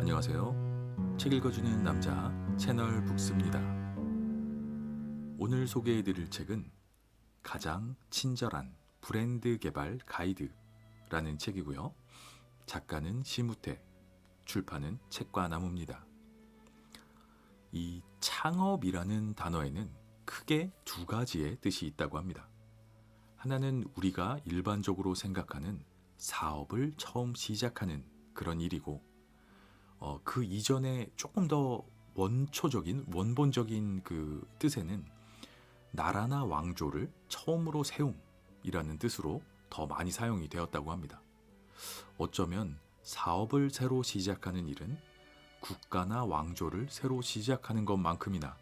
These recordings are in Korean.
안녕하세요. 책 읽어주는 남자 채널 북스입니다. 오늘 소개해드릴 책은 가장 친절한 브랜드 개발 가이드라는 책이고요. 작가는 시무태, 출판은 책과 나무입니다. 이 창업이라는 단어에는 크게 두 가지의 뜻이 있다고 합니다. 하나는 우리가 일반적으로 생각하는 사업을 처음 시작하는 그런 일이고, 어, 그 이전에 조금 더 원초적인, 원본적인 그 뜻에는 나라나 왕조를 처음으로 세움이라는 뜻으로 더 많이 사용이 되었다고 합니다. 어쩌면 사업을 새로 시작하는 일은 국가나 왕조를 새로 시작하는 것만큼이나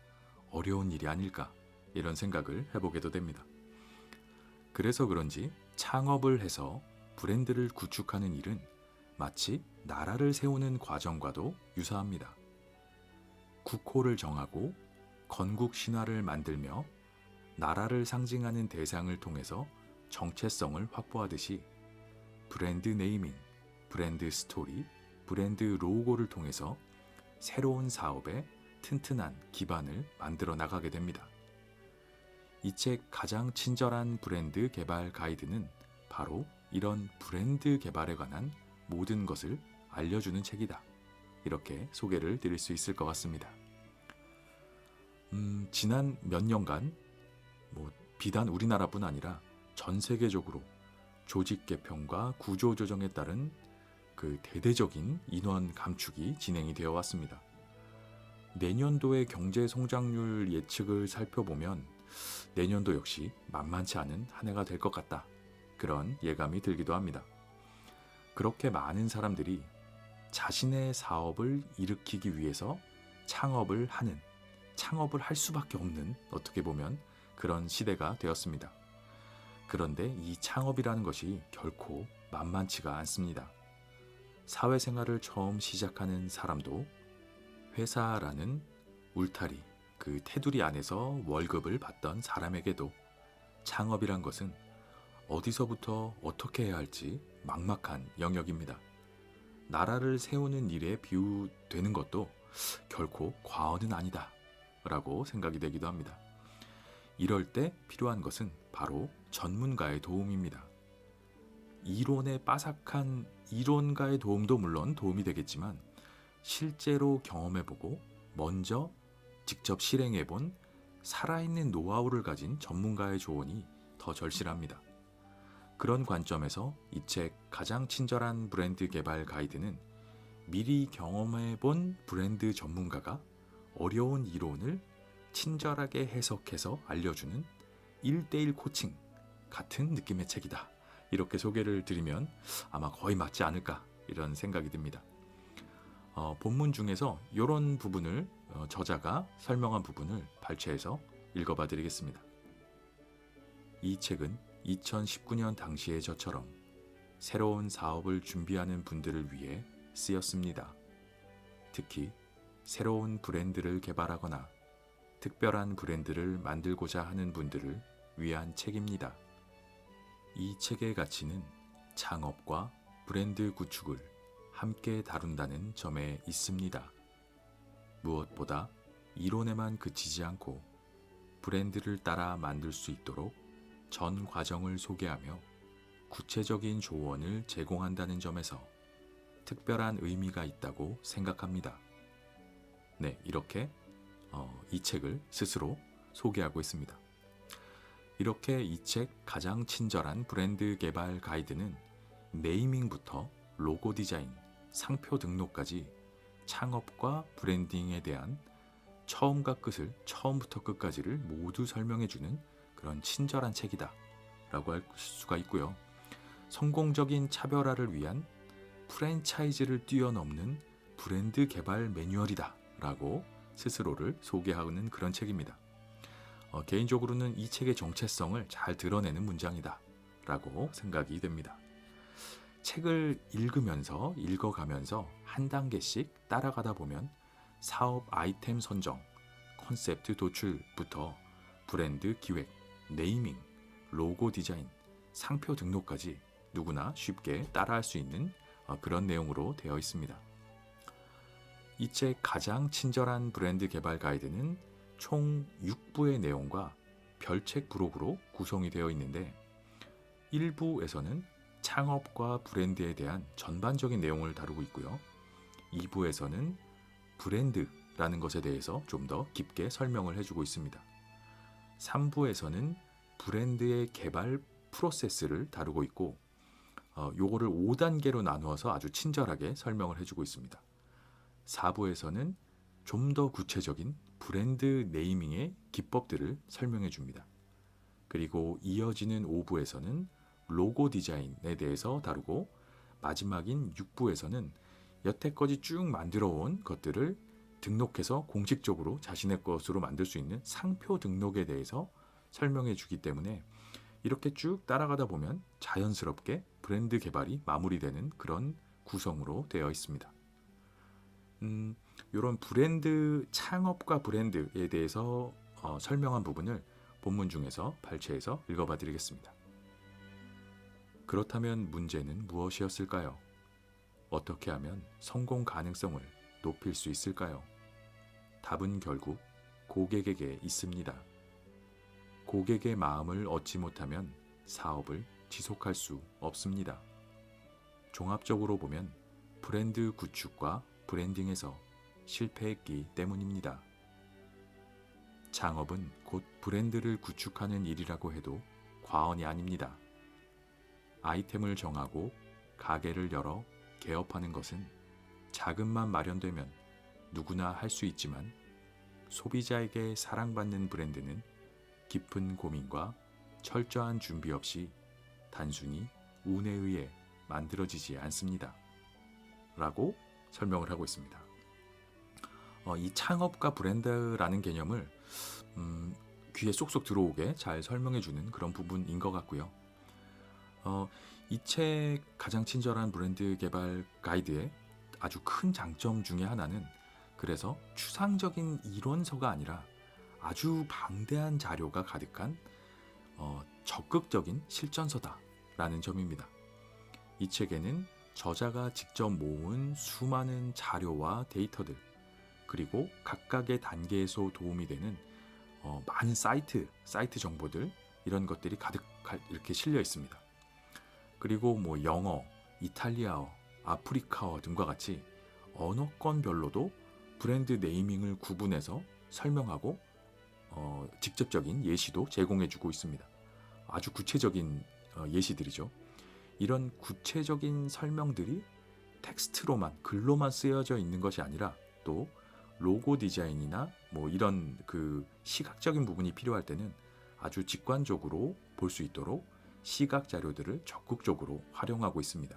어려운 일이 아닐까 이런 생각을 해보게도 됩니다. 그래서 그런지 창업을 해서 브랜드를 구축하는 일은 마치 나라를 세우는 과정과도 유사합니다. 국호를 정하고 건국 신화를 만들며 나라를 상징하는 대상을 통해서 정체성을 확보하듯이 브랜드 네이밍, 브랜드 스토리, 브랜드 로고를 통해서 새로운 사업에 튼튼한 기반을 만들어 나가게 됩니다. 이 책 가장 친절한 브랜드 개발 가이드는 바로 이런 브랜드 개발에 관한 모든 것을 알려주는 책이다. 이렇게 소개를 드릴 수 있을 것 같습니다. 음, 지난 몇 년간 뭐 비단 우리나라뿐 아니라 전 세계적으로 조직 개편과 구조 조정에 따른 그 대대적인 인원 감축이 진행이 되어 왔습니다. 내년도의 경제 성장률 예측을 살펴보면 내년도 역시 만만치 않은 한 해가 될 것 같다. 그런 예감이 들기도 합니다. 그렇게 많은 사람들이 자신의 사업을 일으키기 위해서 창업을 하는, 창업을 할 수밖에 없는 어떻게 보면 그런 시대가 되었습니다. 그런데 이 창업이라는 것이 결코 만만치가 않습니다. 사회생활을 처음 시작하는 사람도 회사라는 울타리, 그 테두리 안에서 월급을 받던 사람에게도 창업이란 것은 어디서부터 어떻게 해야 할지 막막한 영역입니다. 나라를 세우는 일에 비유되는 것도 결코 과언은 아니다. 라고 생각이 되기도 합니다. 이럴 때 필요한 것은 바로 전문가의 도움입니다. 이론의 빠삭한 이론가의 도움도 물론 도움이 되겠지만 실제로 경험해보고 먼저 직접 실행해본 살아있는 노하우를 가진 전문가의 조언이 더 절실합니다. 그런 관점에서 이 책 가장 친절한 브랜드 개발 가이드는 미리 경험해 본 브랜드 전문가가 어려운 이론을 친절하게 해석해서 알려주는 1대1 코칭 같은 느낌의 책이다. 이렇게 소개를 드리면 아마 거의 맞지 않을까 이런 생각이 듭니다. 어, 본문 중에서 이런 부분을 어, 저자가 설명한 부분을 발췌해서 읽어봐 드리겠습니다. 이 책은 2019년 당시의 저처럼 새로운 사업을 준비하는 분들을 위해 쓰였습니다. 특히 새로운 브랜드를 개발하거나 특별한 브랜드를 만들고자 하는 분들을 위한 책입니다. 이 책의 가치는 창업과 브랜드 구축을 함께 다룬다는 점에 있습니다. 무엇보다 이론에만 그치지 않고 브랜드를 따라 만들 수 있도록 전 과정을 소개하며 구체적인 조언을 제공한다는 점에서 특별한 의미가 있다고 생각합니다. 네, 이렇게 어, 이 책을 스스로 소개하고 있습니다. 이렇게 이 책 가장 친절한 브랜드 개발 가이드는 네이밍부터 로고 디자인, 상표 등록까지 창업과 브랜딩에 대한 처음과 끝을 처음부터 끝까지를 모두 설명해주는 그런 친절한 책이다. 라고 할 수가 있고요. 성공적인 차별화를 위한 프랜차이즈를 뛰어넘는 브랜드 개발 매뉴얼이다. 라고 스스로를 소개하는 그런 책입니다. 어, 개인적으로는 이 책의 정체성을 잘 드러내는 문장이다. 라고 생각이 됩니다. 책을 읽으면서 읽어가면서 한 단계씩 따라가다 보면 사업 아이템 선정, 컨셉트 도출부터 브랜드 기획, 네이밍, 로고 디자인, 상표 등록까지 누구나 쉽게 따라할 수 있는 어, 그런 내용으로 되어 있습니다. 이 책 가장 친절한 브랜드 개발 가이드는 총 6부의 내용과 별책 부록으로 구성이 되어 있는데 1부에서는 창업과 브랜드에 대한 전반적인 내용을 다루고 있고요. 2부에서는 브랜드라는 것에 대해서 좀 더 깊게 설명을 해주고 있습니다. 3부에서는 브랜드의 개발 프로세스를 다루고 있고 어, 요거를 5단계로 나누어서 아주 친절하게 설명을 해주고 있습니다. 4부에서는 좀 더 구체적인 브랜드 네이밍의 기법들을 설명해 줍니다. 그리고 이어지는 5부에서는 로고 디자인에 대해서 다루고 마지막인 6부에서는 여태까지 쭉 만들어 온 것들을 등록해서 공식적으로 자신의 것으로 만들 수 있는 상표 등록에 대해서 설명해 주기 때문에 이렇게 쭉 따라가다 보면 자연스럽게 브랜드 개발이 마무리되는 그런 구성으로 되어 있습니다. 음, 이런 브랜드 창업과 브랜드에 대해서 어, 설명한 부분을 본문 중에서 발췌해서 읽어봐 드리겠습니다. 그렇다면 문제는 무엇이었을까요? 어떻게 하면 성공 가능성을 높일 수 있을까요? 답은 결국 고객에게 있습니다. 고객의 마음을 얻지 못하면 사업을 지속할 수 없습니다. 종합적으로 보면 브랜드 구축과 브랜딩에서 실패했기 때문입니다. 창업은 곧 브랜드를 구축하는 일이라고 해도 과언이 아닙니다. 아이템을 정하고 가게를 열어 개업하는 것은 자금만 마련되면 누구나 할 수 있지만 소비자에게 사랑받는 브랜드는 깊은 고민과 철저한 준비 없이 단순히 운에 의해 만들어지지 않습니다. 라고 설명을 하고 있습니다. 어, 이 창업과 브랜드라는 개념을 음, 귀에 쏙쏙 들어오게 잘 설명해주는 그런 부분인 것 같고요. 어, 이 책 가장 친절한 브랜드 개발 가이드의 아주 큰 장점 중에 하나는 그래서 추상적인 이론서가 아니라 아주 방대한 자료가 가득한 어, 적극적인 실전서다라는 점입니다. 이 책에는 저자가 직접 모은 수많은 자료와 데이터들 그리고 각각의 단계에서 도움이 되는 어, 많은 사이트, 사이트 정보들 이런 것들이 가득 이렇게 실려 있습니다. 그리고 뭐 영어, 이탈리아어, 아프리카어 등과 같이 언어권별로도 브랜드 네이밍을 구분해서 설명하고 어, 직접적인 예시도 제공해주고 있습니다. 아주 구체적인 어, 예시들이죠. 이런 구체적인 설명들이 텍스트로만 글로만 쓰여져 있는 것이 아니라 또 로고 디자인이나 뭐 이런 그 시각적인 부분이 필요할 때는 아주 직관적으로 볼 수 있도록 시각 자료들을 적극적으로 활용하고 있습니다.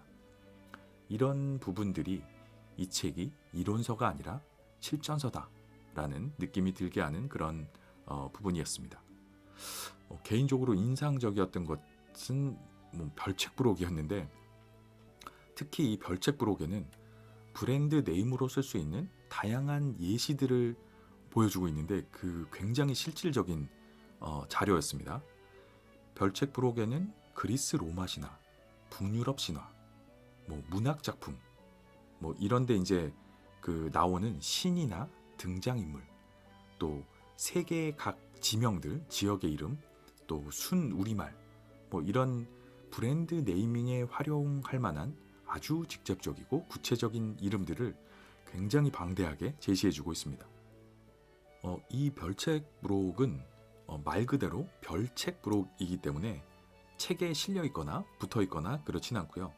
이런 부분들이 이 책이 이론서가 아니라 실전서다라는 느낌이 들게 하는 그런 어, 부분이었습니다. 어, 개인적으로 인상적이었던 것은 뭐 별책 부록이었는데 특히 이 별책 부록에는 브랜드 네임으로 쓸 수 있는 다양한 예시들을 보여주고 있는데 그 굉장히 실질적인 어, 자료였습니다. 별책 부록에는 그리스 로마 신화, 북유럽 신화, 뭐 문학 작품, 뭐 이런데 이제 그 나오는 신이나 등장인물, 또 세계의 각 지명들, 지역의 이름, 또 순 우리말, 뭐 이런 브랜드 네이밍에 활용할 만한 아주 직접적이고 구체적인 이름들을 굉장히 방대하게 제시해주고 있습니다. 어, 이 별책 브록은 어, 말 그대로 별책 브록이기 때문에 책에 실려 있거나 붙어 있거나 그렇진 않고요.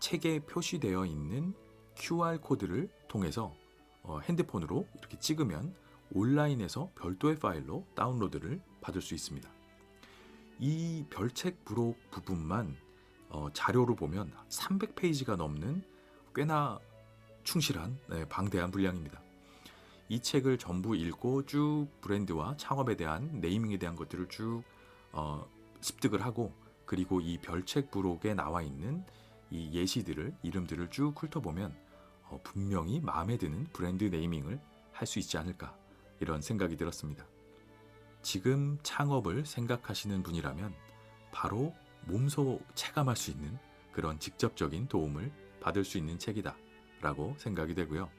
책에 표시되어 있는 QR 코드를 통해서 어, 핸드폰으로 이렇게 찍으면 온라인에서 별도의 파일로 다운로드를 받을 수 있습니다. 이 별책 부록 부분만 어, 자료로 보면 300페이지가 넘는 꽤나 충실한 네, 방대한 분량입니다. 이 책을 전부 읽고 쭉 브랜드와 창업에 대한 네이밍에 대한 것들을 쭉 어, 습득을 하고 그리고 이 별책 부록에 나와 있는 이 예시들을 이름들을 쭉 훑어보면 어, 분명히 마음에 드는 브랜드 네이밍을 할 수 있지 않을까 이런 생각이 들었습니다. 지금 창업을 생각하시는 분이라면 바로 몸소 체감할 수 있는 그런 직접적인 도움을 받을 수 있는 책이다 라고 생각이 되고요.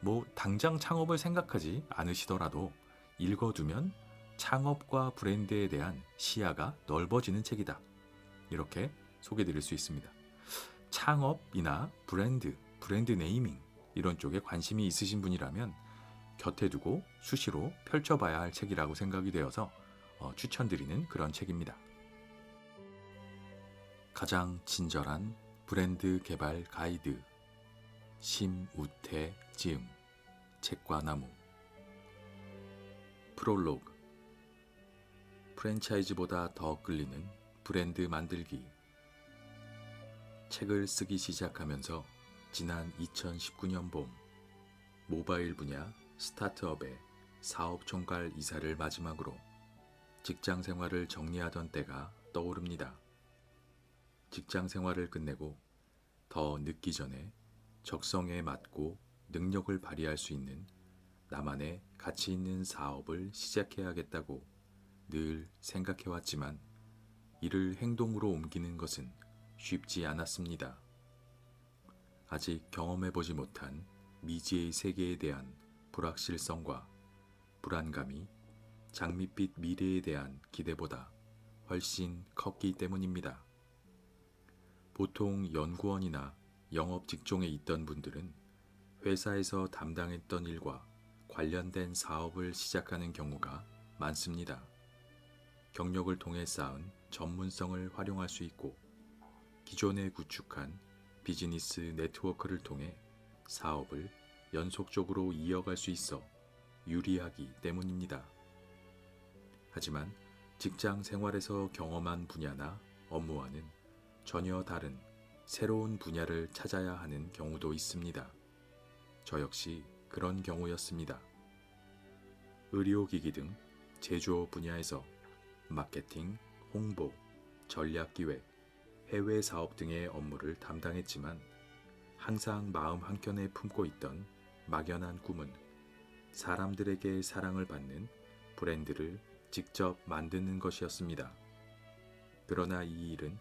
뭐 당장 창업을 생각하지 않으시더라도 읽어두면 창업과 브랜드에 대한 시야가 넓어지는 책이다. 이렇게 소개드릴 수 있습니다. 창업이나 브랜드, 브랜드 네이밍 이런 쪽에 관심이 있으신 분이라면 곁에 두고 수시로 펼쳐봐야 할 책이라고 생각이 되어서 어, 추천드리는 그런 책입니다. 가장 친절한 브랜드 개발 가이드 심우태 지음 책과 나무. 프롤로그. 프랜차이즈보다 더 끌리는 브랜드 만들기. 책을 쓰기 시작하면서 지난 2019년 봄 모바일 분야 스타트업의 사업 총괄 이사를 마지막으로 직장 생활을 정리하던 때가 떠오릅니다. 직장 생활을 끝내고 더 늦기 전에 적성에 맞고 능력을 발휘할 수 있는 나만의 가치 있는 사업을 시작해야겠다고 늘 생각해왔지만 이를 행동으로 옮기는 것은 쉽지 않았습니다. 아직 경험해보지 못한 미지의 세계에 대한 불확실성과 불안감이 장밋빛 미래에 대한 기대보다 훨씬 컸기 때문입니다. 보통 연구원이나 영업 직종에 있던 분들은 회사에서 담당했던 일과 관련된 사업을 시작하는 경우가 많습니다. 경력을 통해 쌓은 전문성을 활용할 수 있고 기존에 구축한 비즈니스 네트워크를 통해 사업을 연속적으로 이어갈 수 있어 유리하기 때문입니다. 하지만 직장 생활에서 경험한 분야나 업무와는 전혀 다른 새로운 분야를 찾아야 하는 경우도 있습니다. 저 역시 그런 경우였습니다. 의료기기 등 제조업 분야에서 마케팅, 홍보, 전략기획, 해외 사업 등의 업무를 담당했지만 항상 마음 한켠에 품고 있던 막연한 꿈은 사람들에게 사랑을 받는 브랜드를 직접 만드는 것이었습니다. 그러나 이 일은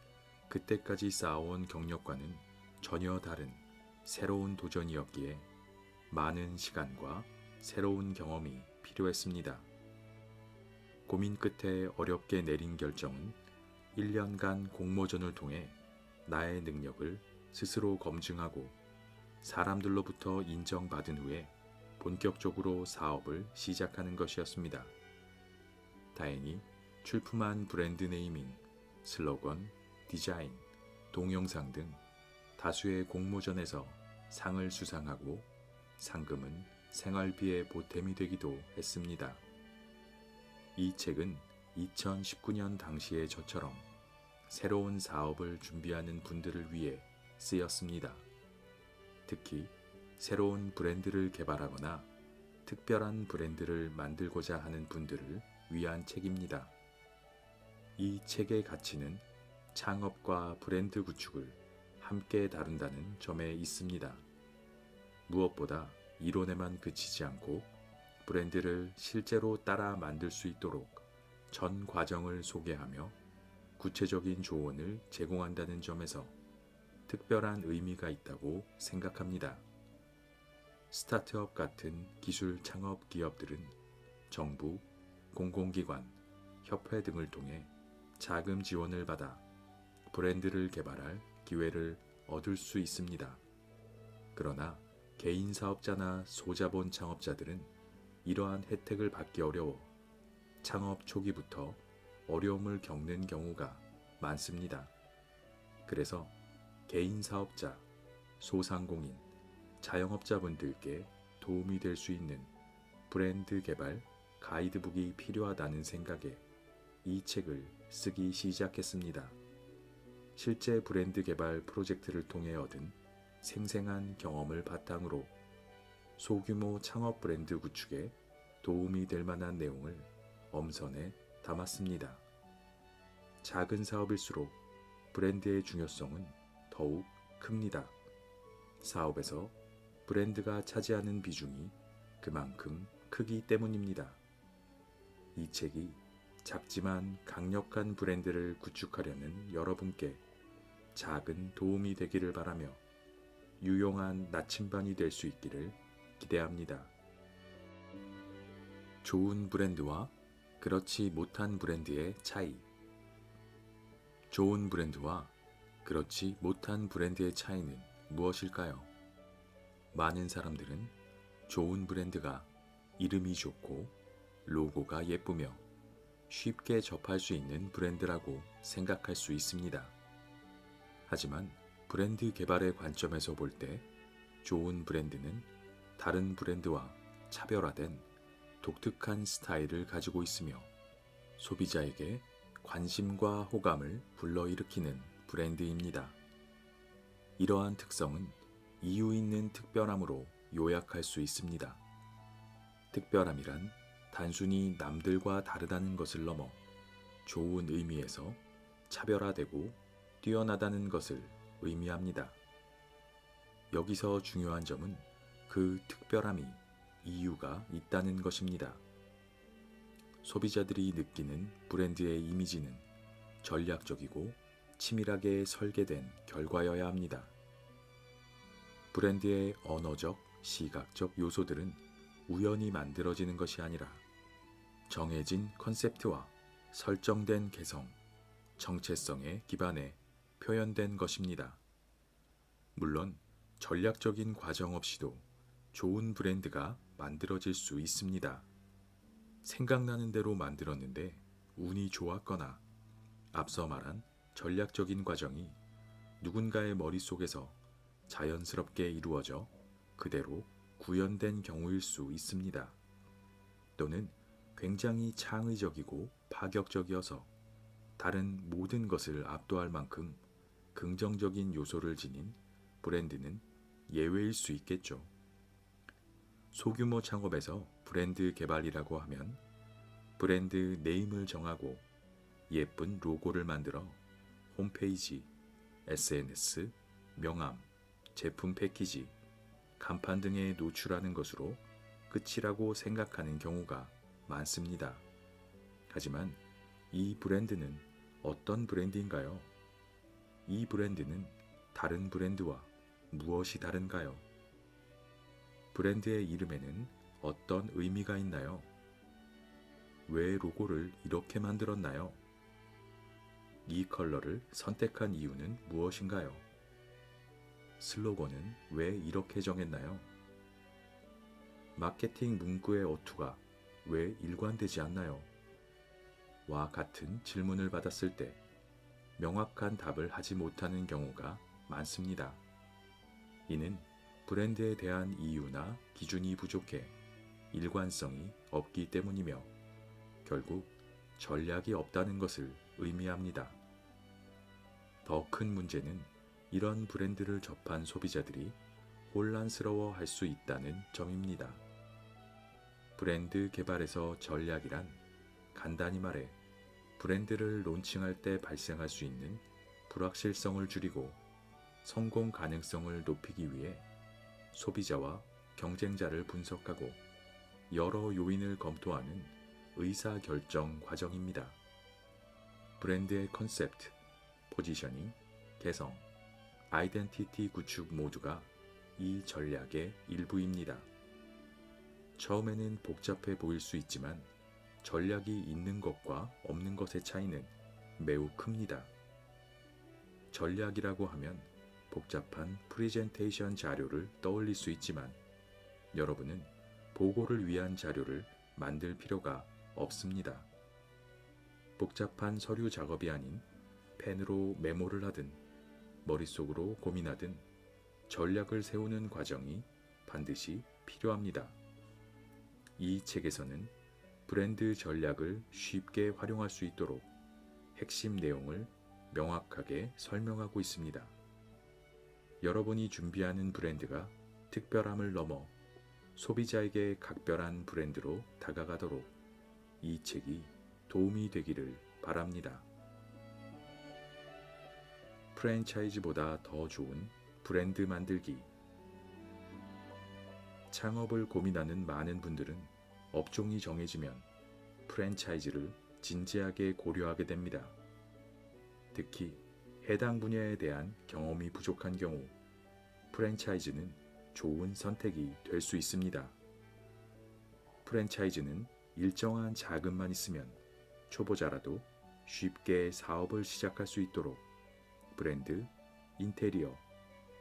그때까지 쌓아온 경력과는 전혀 다른 새로운 도전이었기에 많은 시간과 새로운 경험이 필요했습니다. 고민 끝에 어렵게 내린 결정은 1년간 공모전을 통해 나의 능력을 스스로 검증하고 사람들로부터 인정받은 후에 본격적으로 사업을 시작하는 것이었습니다. 다행히 출품한 브랜드 네이밍, 슬로건, 디자인, 동영상 등 다수의 공모전에서 상을 수상하고 상금은 생활비의 보탬이 되기도 했습니다. 이 책은 2019년 당시의 저처럼 새로운 사업을 준비하는 분들을 위해 쓰였습니다. 특히 새로운 브랜드를 개발하거나 특별한 브랜드를 만들고자 하는 분들을 위한 책입니다. 이 책의 가치는 창업과 브랜드 구축을 함께 다룬다는 점에 있습니다. 무엇보다 이론에만 그치지 않고 브랜드를 실제로 따라 만들 수 있도록 전 과정을 소개하며 구체적인 조언을 제공한다는 점에서 특별한 의미가 있다고 생각합니다. 스타트업 같은 기술 창업 기업들은 정부, 공공기관, 협회 등을 통해 자금 지원을 받아 브랜드를 개발할 기회를 얻을 수 있습니다. 그러나 개인 사업자나 소자본 창업자들은 이러한 혜택을 받기 어려워 창업 초기부터 어려움을 겪는 경우가 많습니다. 그래서 개인 사업자, 소상공인, 자영업자분들께 도움이 될 수 있는 브랜드 개발 가이드북이 필요하다는 생각에 이 책을 쓰기 시작했습니다. 실제 브랜드 개발 프로젝트를 통해 얻은 생생한 경험을 바탕으로 소규모 창업 브랜드 구축에 도움이 될 만한 내용을 엄선해 담았습니다. 작은 사업일수록 브랜드의 중요성은 더욱 큽니다. 사업에서 브랜드가 차지하는 비중이 그만큼 크기 때문입니다. 이 책이 작지만 강력한 브랜드를 구축하려는 여러분께 작은 도움이 되기를 바라며 유용한 나침반이 될 수 있기를 기대합니다. 좋은 브랜드와 그렇지 못한 브랜드의 차이. 좋은 브랜드와 그렇지 못한 브랜드의 차이는 무엇일까요? 많은 사람들은 좋은 브랜드가 이름이 좋고 로고가 예쁘며 쉽게 접할 수 있는 브랜드라고 생각할 수 있습니다. 하지만 브랜드 개발의 관점에서 볼 때 좋은 브랜드는 다른 브랜드와 차별화된 독특한 스타일을 가지고 있으며 소비자에게 관심과 호감을 불러일으키는 브랜드입니다. 이러한 특성은 이유 있는 특별함으로 요약할 수 있습니다. 특별함이란 단순히 남들과 다르다는 것을 넘어 좋은 의미에서 차별화되고 뛰어나다는 것을 의미합니다. 여기서 중요한 점은 그 특별함이 이유가 있다는 것입니다. 소비자들이 느끼는 브랜드의 이미지는 전략적이고 치밀하게 설계된 결과여야 합니다. 브랜드의 언어적, 시각적 요소들은 우연히 만들어지는 것이 아니라 정해진 컨셉트와 설정된 개성, 정체성에 기반해 표현된 것입니다. 물론 전략적인 과정 없이도 좋은 브랜드가 만들어질 수 있습니다. 생각나는 대로 만들었는데 운이 좋았거나 앞서 말한 전략적인 과정이 누군가의 머릿속에서 자연스럽게 이루어져 그대로 구현된 경우일 수 있습니다. 또는 굉장히 창의적이고 파격적이어서 다른 모든 것을 압도할 만큼 긍정적인 요소를 지닌 브랜드는 예외일 수 있겠죠. 소규모 창업에서 브랜드 개발이라고 하면 브랜드 네임을 정하고 예쁜 로고를 만들어 홈페이지, SNS, 명함, 제품 패키지, 간판 등에 노출하는 것으로 끝이라고 생각하는 경우가 많습니다. 하지만 이 브랜드는 어떤 브랜드인가요? 이 브랜드는 다른 브랜드와 무엇이 다른가요? 브랜드의 이름에는 어떤 의미가 있나요? 왜 로고를 이렇게 만들었나요? 이 컬러를 선택한 이유는 무엇인가요? 슬로건은 왜 이렇게 정했나요? 마케팅 문구의 어투가 왜 일관되지 않나요? 와 같은 질문을 받았을 때 명확한 답을 하지 못하는 경우가 많습니다. 이는 브랜드에 대한 이유나 기준이 부족해 일관성이 없기 때문이며 결국 전략이 없다는 것을 의미합니다. 더 큰 문제는 이런 브랜드를 접한 소비자들이 혼란스러워 할 수 있다는 점입니다. 브랜드 개발에서 전략이란 간단히 말해 브랜드를 론칭할 때 발생할 수 있는 불확실성을 줄이고 성공 가능성을 높이기 위해 소비자와 경쟁자를 분석하고 여러 요인을 검토하는 의사 결정 과정입니다. 브랜드의 컨셉트, 포지셔닝, 개성, 아이덴티티 구축 모두가 이 전략의 일부입니다. 처음에는 복잡해 보일 수 있지만 전략이 있는 것과 없는 것의 차이는 매우 큽니다. 전략이라고 하면 복잡한 프리젠테이션 자료를 떠올릴 수 있지만 여러분은 보고를 위한 자료를 만들 필요가 없습니다. 복잡한 서류 작업이 아닌 펜으로 메모를 하든 머릿속으로 고민하든 전략을 세우는 과정이 반드시 필요합니다. 이 책에서는 브랜드 전략을 쉽게 활용할 수 있도록 핵심 내용을 명확하게 설명하고 있습니다. 여러분이 준비하는 브랜드가 특별함을 넘어 소비자에게 각별한 브랜드로 다가가도록 이 책이 도움이 되기를 바랍니다. 프랜차이즈보다 더 좋은 브랜드 만들기. 창업을 고민하는 많은 분들은 업종이 정해지면 프랜차이즈를 진지하게 고려하게 됩니다. 특히 해당 분야에 대한 경험이 부족한 경우 프랜차이즈는 좋은 선택이 될 수 있습니다. 프랜차이즈는 일정한 자금만 있으면 초보자라도 쉽게 사업을 시작할 수 있도록 브랜드, 인테리어,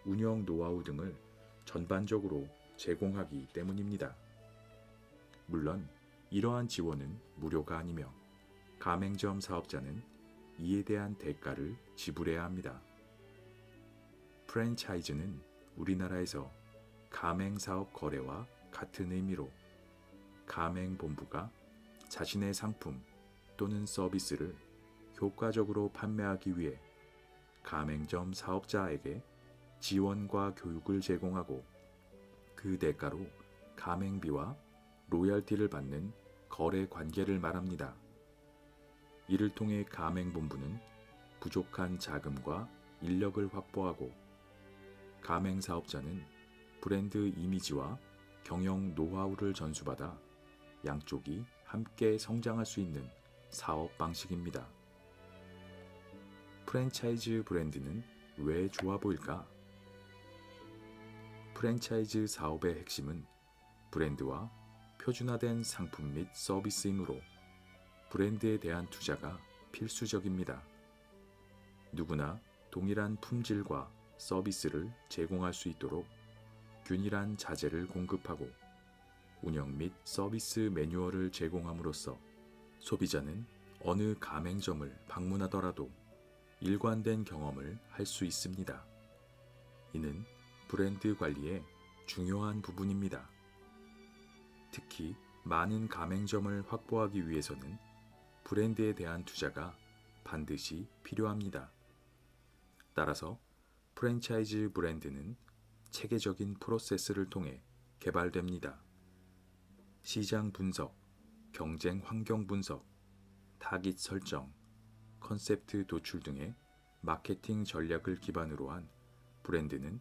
운영 노하우 등을 전반적으로 제공하기 때문입니다. 물론 이러한 지원은 무료가 아니며 가맹점 사업자는 이에 대한 대가를 지불해야 합니다. 프랜차이즈는 우리나라에서 가맹사업 거래와 같은 의미로 가맹본부가 자신의 상품 또는 서비스를 효과적으로 판매하기 위해 가맹점 사업자에게 지원과 교육을 제공하고 그 대가로 가맹비와 로열티를 받는 거래 관계를 말합니다. 이를 통해 가맹본부는 부족한 자금과 인력을 확보하고 가맹 사업자는 브랜드 이미지와 경영 노하우를 전수받아 양쪽이 함께 성장할 수 있는 사업 방식입니다. 프랜차이즈 브랜드는 왜 좋아 보일까? 프랜차이즈 사업의 핵심은 브랜드와 표준화된 상품 및 서비스이므로 브랜드에 대한 투자가 필수적입니다. 누구나 동일한 품질과 서비스를 제공할 수 있도록 균일한 자재를 공급하고 운영 및 서비스 매뉴얼을 제공함으로써 소비자는 어느 가맹점을 방문하더라도 일관된 경험을 할 수 있습니다. 이는 브랜드 관리의 중요한 부분입니다. 특히 많은 가맹점을 확보하기 위해서는 브랜드에 대한 투자가 반드시 필요합니다. 따라서 프랜차이즈 브랜드는 체계적인 프로세스를 통해 개발됩니다. 시장 분석, 경쟁 환경 분석, 타깃 설정, 컨셉트 도출 등의 마케팅 전략을 기반으로 한 브랜드는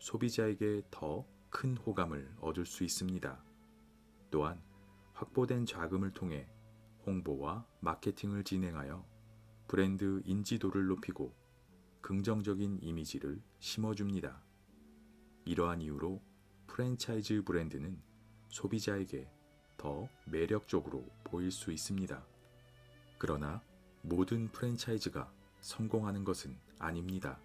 소비자에게 더 큰 호감을 얻을 수 있습니다. 또한 확보된 자금을 통해 홍보와 마케팅을 진행하여 브랜드 인지도를 높이고 긍정적인 이미지를 심어줍니다. 이러한 이유로 프랜차이즈 브랜드는 소비자에게 더 매력적으로 보일 수 있습니다. 그러나 모든 프랜차이즈가 성공하는 것은 아닙니다.